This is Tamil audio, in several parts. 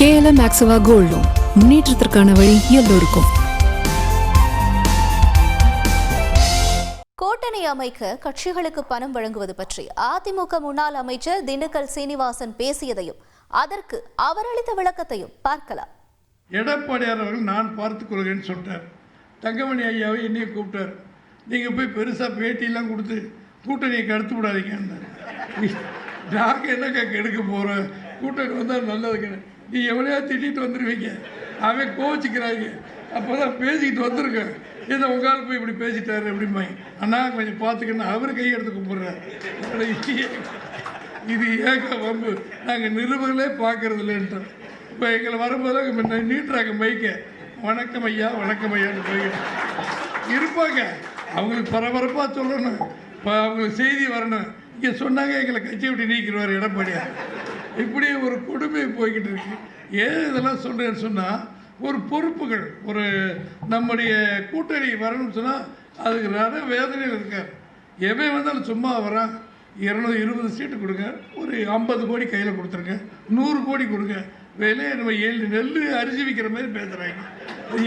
கேஎல்எம் மேக்ஸிவா கோல்ட் முன்னேற்றத்திற்கான வழி எல்லோருக்கும். கூட்டணி அமைக்க கட்சிகளுக்கு பணம் வழங்குவது பற்றி அதிமுக முன்னாள் அமைச்சர் திண்டுக்கல் சீனிவாசன் பேசியதையும் அதற்கு அவர் அளித்த விளக்கத்தையும் பார்க்கலாம். எடப்பாடியார் அவர்கள் நான் பார்த்துக் கொள்கிறேன்னு சொல்லிட்டார். தங்கமணி ஐயாவை என்னையும் கூப்பிட்டார். நீங்கள் போய் பெருசாக பேட்டியெல்லாம் கொடுத்து கூட்டணியை கடுத்து விடாதீங்கன்னு நாங்கள் என்னக்கா கெடுக்க போகிறோம் கூட்டணி வந்தால் நல்லதுக்கு நீ எவனையா திட்டிட்டு வந்துடுவீங்க அவன் கோவச்சிக்கிறாங்க. அப்போ தான் பேசிக்கிட்டு வந்திருக்கேன். இதை உங்களால் போய் இப்படி பேசிட்டாரு அப்படிம்பாங்க. அண்ணா கொஞ்சம் பார்த்துக்கணும் அவர் கையெடுத்து கும்பிட்றாரு. இது ஏக வம்பு. நாங்கள் நிருபர்களே பார்க்கறது இல்லைன்ட்டோம் இப்போ எங்களை வரும்போது முன்ன நீட்டுறாங்க மைக்க. வணக்கம் ஐயா வணக்கம் ஐயான்னு போய்கிட்டு இருப்பாங்க. அவங்களுக்கு பரபரப்பாக சொல்லணும். இப்போ அவங்களுக்கு செய்தி வரணும். இங்கே சொன்னாங்க எங்களை கட்சி விட்டு நீக்கிடுவார் எடப்பாடியார். இப்படி ஒரு கொடுமை போய்கிட்டு இருக்கு. ஏன் இதெல்லாம் சொல்கிறேன்னு சொன்னால் ஒரு பொறுப்புகள் ஒரு நம்முடைய கூட்டணி வரணும்னு சொன்னால் அதுக்கு நான் வேதனையில் இருக்கார் எவன் வந்தாலும் சும்மா வரான் இரநூறு இருபது சீட்டு கொடுங்க. ஒரு ஐம்பது கோடி கையில் கொடுத்துருங்க. நூறு கோடி கொடுங்க. வேலையை நம்ம ஏழு நெல் அரிசி விற்கிற மாதிரி பேசுகிறாங்க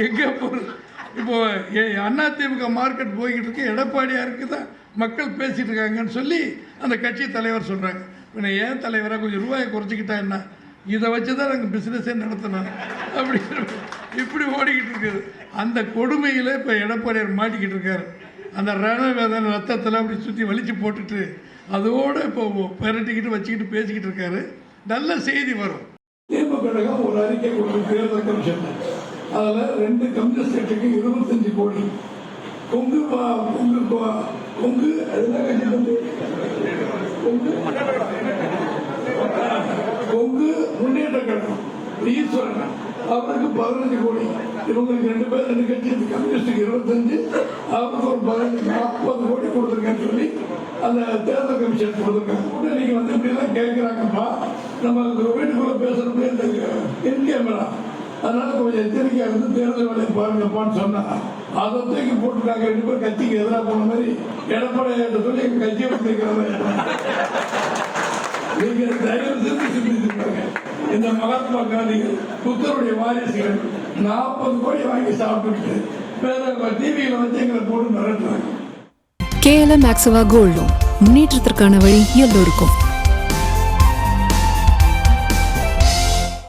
எங்கே போகிறது இப்போது அதிமுக மார்க்கெட் போய்கிட்டு இருக்கு. எடப்பாடியாருக்கு தான் மக்கள் பேசிகிட்டு இருக்காங்கன்னு சொல்லி அந்த கட்சி தலைவர் சொல்கிறாங்க இவனை ஏன் தலைவராக கொஞ்சம் ரூபாயை குறைச்சிக்கிட்டா என்ன? இதை வச்சு தான் நாங்கள் பிஸ்னஸே நடத்தினோம் அப்படி இப்படி ஓடிக்கிட்டு இருக்குது. அந்த கொடுமையில் இப்போ எடப்பாடியார் மாட்டிக்கிட்டு இருக்கார். அந்த ரணவேதன் ரத்தத்தில் அப்படி சுற்றி வலிச்சு போட்டுட்டு அதோடு இப்போ பெரட்டிக்கிட்டு வச்சுக்கிட்டு பேசிக்கிட்டு இருக்காரு. நல்ல செய்தி வரும். தேர்தல் கழகம் ஒரு அறிக்கை கொடுத்து தேர்தல் கமிஷன். அதில் ரெண்டு கம்யூனிஸ்ட் கட்சிக்கு இருபத்தஞ்சு கோடி. கொங்கு பா- கொங்கு கொங்கு அதுதான் வந்து கொங்கு கொங்கு முன்னேற்ற கழகம் ஈஸ்வரன் அவருக்கு பதினஞ்சு கோடி. இவங்களுக்கு ரெண்டு பேர் ரெண்டு கட்சி. கம்யூனிஸ்டுக்கு இருபத்தஞ்சு. அவருக்கு ஒரு பதினஞ்சு நாற்பது கோடி கொடுத்துருக்கேன்னு சொல்லி அந்த தேர்தல் கமிஷன் கொடுத்துருக்காங்க. உடனே நீங்க வந்து இப்படி எல்லாம் கேட்கிறாங்கப்பா. நம்ம வீட்டுக்குள்ள பேசுறது இந்த என் கேமரா அதனால கொஞ்சம் எச்சரிக்கையாக இருந்து தேர்தல் வேலையை பாருங்கப்பான்னு சொன்னால் அதை தூக்கி போட்டுருக்காங்க ரெண்டு பேரும் கட்சிக்கு எதிராக போன மாதிரி எடப்பாடி சொல்லி எங்கள் கட்சியை பண்ணிக்கிறாங்க நீங்கள் தயவு செஞ்சு சிந்திச்சுப்பாங்க இந்த மகாத்மா காந்திகள் புத்தருடைய வாரிசுகள் நாற்பது கோடி வாங்கி சாப்பிட்டுட்டு வேற டிவியில் வச்சு எங்களை போட்டு மிரட்டுறாங்க. கேஎல்எம் மேக்ஸிவா கோல்ட் முன்னேற்றத்திற்கான வழி எல்லோருக்கும்.